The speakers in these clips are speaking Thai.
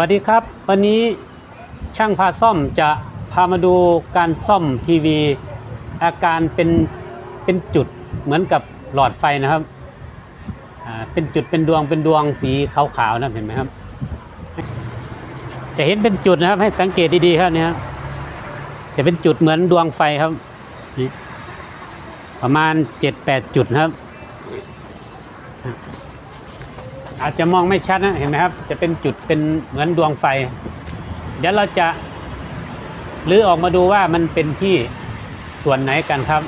วัสดีครับ วันนี้ช่างพาซ่อมจะพามาดูการซ่อมทีวี อาการเป็นเป็นจุดเหมือนกับหลอดไฟนะครับเป็นจุดเป็นดวงเป็นดวงสีขาวๆนะเห็นไหมครับ จะเห็นเป็นจุดนะครับให้สังเกตดีๆครับเนี่ยครับจะเป็นจุดเหมือนดวงไฟครับประมาณ 7-8 จุดนะครับ อาจจะมองไม่ชัดนะเห็นไหมครับ จะเป็นจุดเป็นเหมือนดวงไฟ เดี๋ยวเราจะลือออกมาดูว่ามันเป็นที่ส่วนไหนกันครับ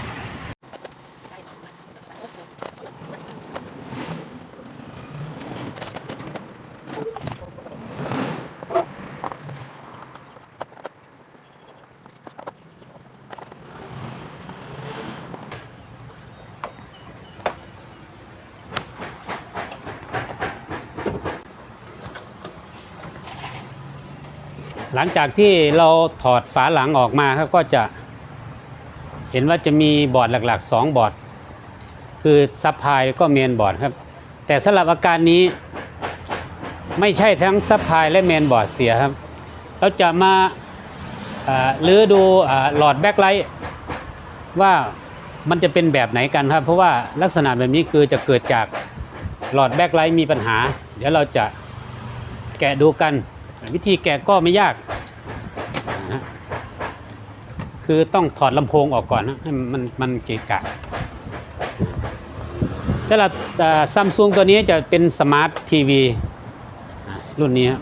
หลังจากที่เราถอดฝาหลังออกมาครับก็จะเห็นว่าจะมีบอร์ดหลักๆ 2 บอร์ด คือซับพลายก็เมนบอร์ดครับ แต่สำหรับอาการนี้ ไม่ใช่ทั้งซับพลายและเมนบอร์ดเสียครับ เราจะมาอ่าลื้อดูหลอดแบ็คไลท์ว่ามันจะเป็นแบบไหนกันครับ เพราะว่าลักษณะแบบนี้คือจะเกิดจากหลอดแบ็คไลท์มีปัญหา เดี๋ยวเราจะแกะดูกัน วิธีแกะก็ไม่ยากนะคือต้องถอดลำโพงออกก่อนนะให้มันมันเกะกะสำหรับซัมซุงตัวนี้จะเป็นสมาร์ททีวีรุ่นนี้ครับ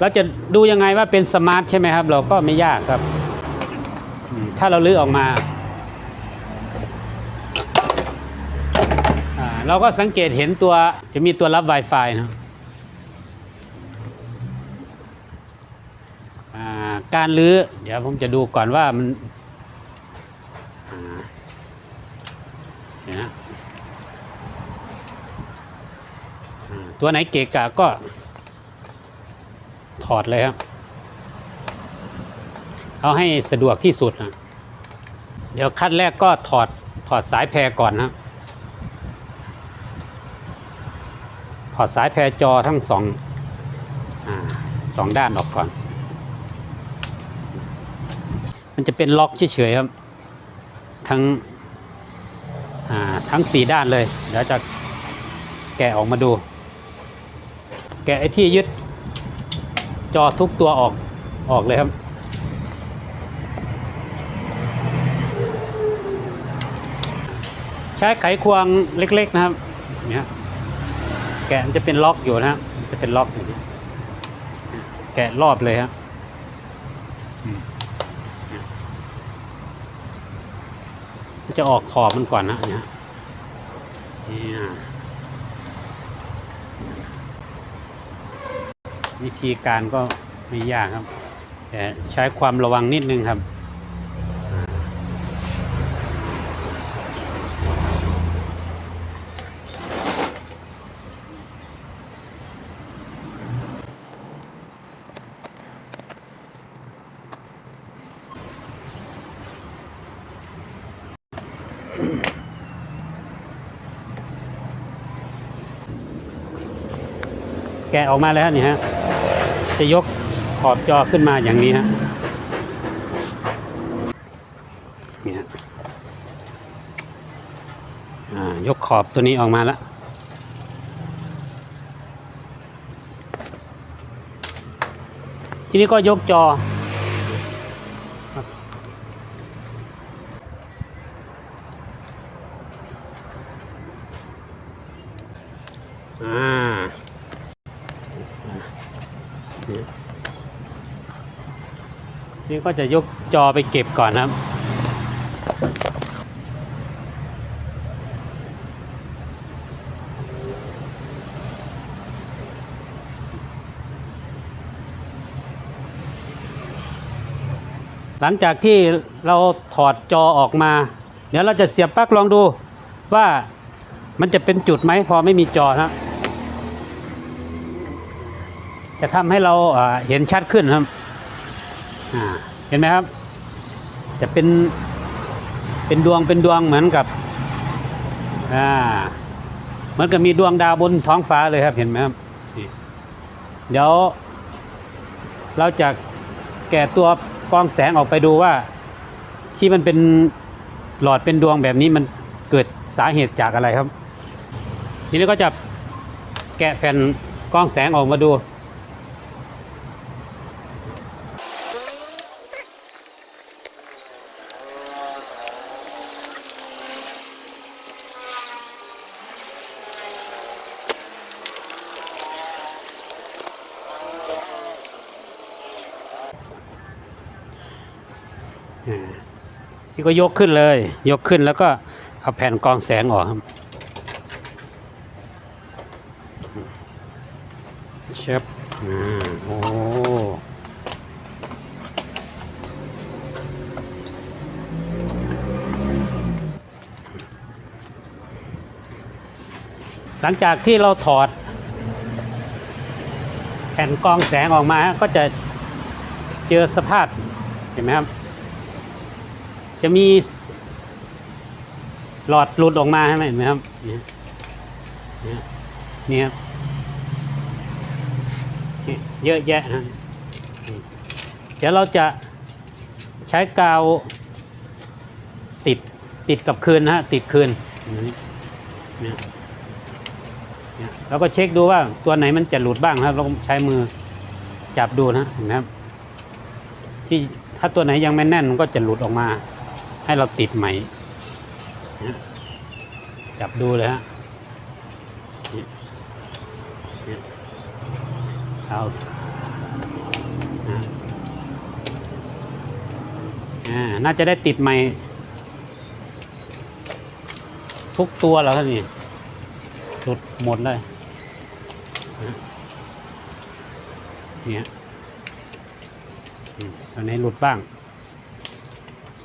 เราจะดูยังไงว่าเป็นสมาร์ทใช่ไหมครับ เราก็ไม่ยากครับ ถ้าเราลื้อออกมาอ่าเราก็สังเกตเห็นตัวจะมีตัวรับ Wi-Fi นะ อ่า การลื้อเดี๋ยวผมจะดูก่อนว่ามันนะตัวไหนเกะกะก็ถอดเลยครับ เอาให้สะดวกที่สุดนะเดี๋ยวขั้นแรกก็ถอดถอดสายแพรก่อนนะครับถอดสายแพรจอทั้งสองอสองด้านออกก่อน มันจะเป็นล็อกเฉยๆครับ ทั้งทั้งสี่ด้านเลย เดี๋ยวจะแกะออกมาดู แกะไอ้ที่ยึดจอทุกตัวออกออกเลยครับ ใช้ไขควงเล็ก ๆ นะครับเนี่ยแกะมันจะเป็นล็อกอยู่นะครับจะเป็นล็อกอย่างนี้แกะรอบเลยครับอืม จะออกขอบมันก่อนนะเนี่ยวิธีการก็ไม่ยากครับ แต่ใช้ความระวังนิดนึงครับ กะออกมาแล้วนี่ฮะจะยกขอบจอขึ้นมาอย่างนี้ฮะนี่ฮะยกขอบตัวนี้ออกมาแล้วทีนี้ก็ยกจออ่า นี่ก็จะยกจอไปเก็บก่อนครับ หลังจากที่เราถอดจอออกมา เดี๋ยวเราจะเสียบปลั๊กลองดูว่ามันจะเป็นจุดไหมพอไม่มีจอนะจะทำให้เราอ่าเห็นชัดขึ้นครับ อ่าเห็นไหมครับ จะเป็นเป็นดวงเป็นดวงเหมือนกับอ่าเหมือนกับมีดวงดาวบนท้องฟ้าเลยครับเห็นไหมครับเดี๋ยว เราจะแกะตัวกองแสงออกไปดูว่า ที่มันเป็นหลอดเป็นดวงแบบนี้มันเกิดสาเหตุจากอะไรครับ ทีนี้ก็จะแกะแผ่นกรองแสงออกมาดู ก็ยกขึ้นเลย ยกขึ้นแล้วก็เอาแผ่นกรองแสงออกครับเชฟอ่าโอ้หลังจากที่เราถอด แผ่นกรองแสงออกมาก็จะเจอสภาพเห็นไหมครับ จะมี หลอดหลุดออกมาใช่ไหมเห็นไหมครับเนี่ยเนี่ยครับเยอะแยะนะเดี๋ยวเราจะใช้กาวติดติดกับคืนนะฮะติดคืนนี่นี่เราก็เช็คดูว่าตัวไหนมันจะหลุดบ้างครับเราใช้มือจับดูนะเห็นไหมครับที่ถ้าตัวไหนยังไม่แน่นมันก็จะหลุดออกมา ให้เราติดใหม จับดูเลยฮะเอานะอ่าน่าจะได้ติดใหม่ ทุกตัวแล้วครับนี่หลุดหมดเลยเนี่ยตัวไหนหลุดบ้าง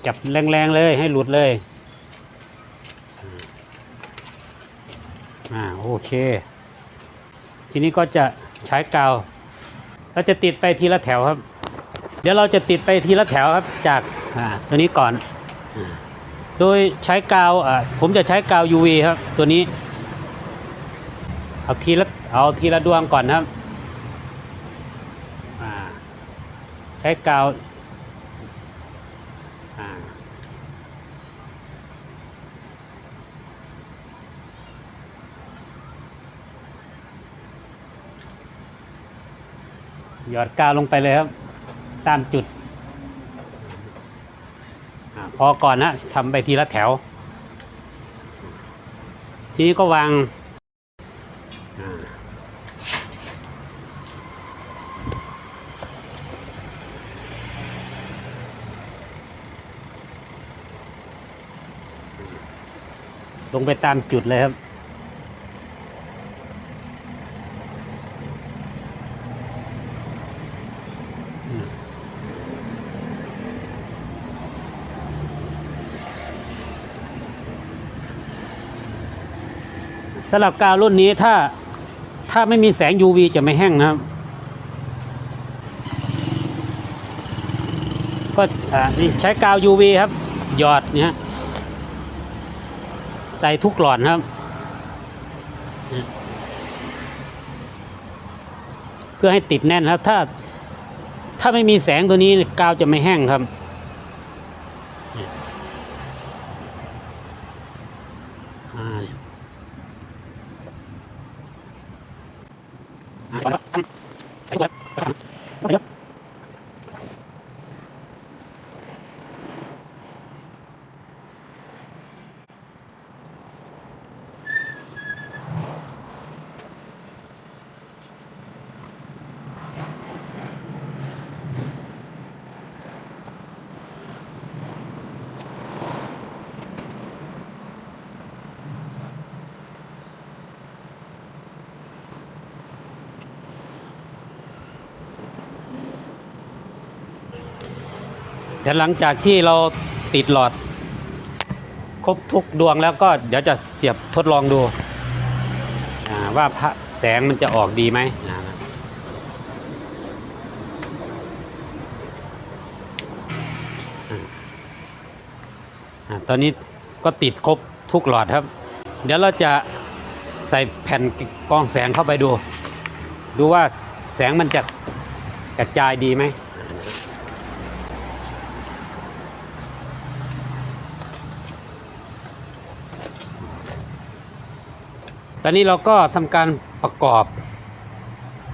จับแรงๆเลยให้หลุดเลยอ่าโอเค ทีนี้ก็จะใช้กาวเราจะติดไปทีละแถวครับ เดี๋ยวเราจะติดไปทีละแถวครับจากอ่าตัวนี้ก่อน โดยใช้กาวอ่าผมจะใช้กาว UV ครับ ตัวนี้ เอาทีละเอาทีละดวงก่อนครับอ่าใช้กาว อ่าหยอดกาวลงไปเลยครับ ตามจุดอพอก่อนนะทำไปทีละแถว ทีนี้ก็วาง ลงไปตามจุดเลยครับ สำหรับกาวรุ่นนี้ถ้าถ้าไม่มีแสง UV จะไม่แห้งนะครับ ก็อ่านี่ใช้กาว UV ครับ หยอดเนี่ย ใส่ทุกหลอดครับ เพื่อให้ติดแน่นครับ ถ้าถ้าไม่มีแสงตัวนี้กาวจะไม่แห้งครับอ่า เดี๋ยวหลังจากที่เราติดหลอด ครบทุกดวงแล้วก็เดี๋ยวจะเสียบทดลองดูว่าพระแสงมันจะออกดีไหมตอนนี้ก็ติดครบทุกหลอดครับ เดี๋ยวเราจะใส่แผ่นกองแสงเข้าไปดู ดูว่าแสงมันจะกระจายดีไหม ตอนนี้เราก็ทำการประกอบ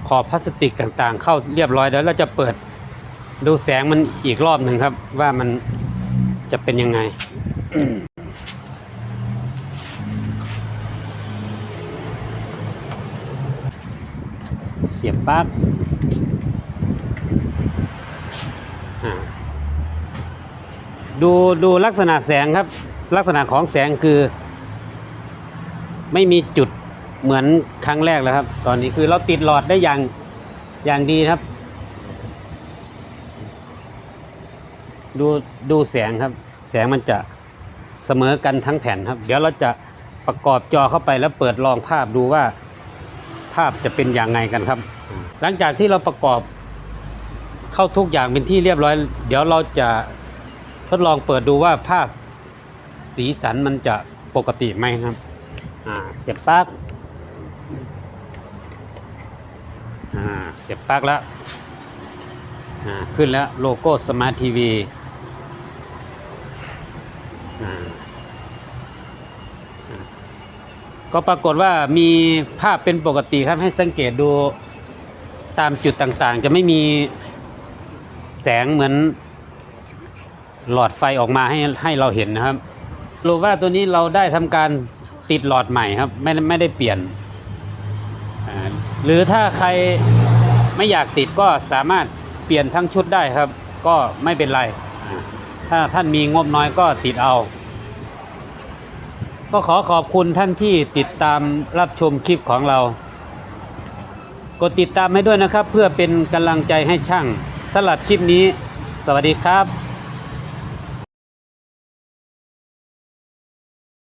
ขอบพลาสติกต่างๆ เข้าเรียบร้อยแล้วเราจะเปิดดูแสงมันอีกรอบหนึ่งครับ ว่ามันจะเป็นยังไงเสียบปลั๊กดูดูลักษณะแสงครับ ลักษณะของแสงคือ ไม่มีจุด เหมือนครั้งแรกแล้วครับ ตอนนี้คือเราติดหลอดได้อย่างอย่างดีครับ ดูดูแสงครับ แสงมันจะเสมอกันทั้งแผ่นครับ เดี๋ยวเราจะประกอบจอเข้าไปแล้วเปิดลองภาพดูว่า ภาพจะเป็นอย่างไงกันครับ หลังจากที่เราประกอบเข้าทุกอย่างเป็นที่เรียบร้อย เดี๋ยวเราจะทดลองเปิดดูว่าภาพสีสันมันจะปกติไหมครับ อ่า เสียบปลั๊ก อ่าเสียบปลั๊กแล้วอ่าขึ้นแล้วโลโก้สมาร์ททีวีอ่าก็ปรากฏว่ามีภาพเป็นปกติครับให้สังเกตดูตามจุดต่างๆ จะไม่มีแสงเหมือนหลอดไฟออกมาให้ให้เราเห็นนะครับสรุปว่าตัวนี้เราได้ทำการติดหลอดใหม่ครับ ไม่ได้ไม่ได้เปลี่ยน หรือถ้าใครไม่อยากติดก็สามารถเปลี่ยนทั้งชุดได้ครับ ก็ไม่เป็นไร ถ้าท่านมีงบน้อยก็ติดเอา ก็ขอขอบคุณท่านที่ติดตามรับชมคลิปของเรา กดติดตามให้ด้วยนะครับ เพื่อเป็นกำลังใจให้ช่างสลัดคลิปนี้ สวัสดีครับ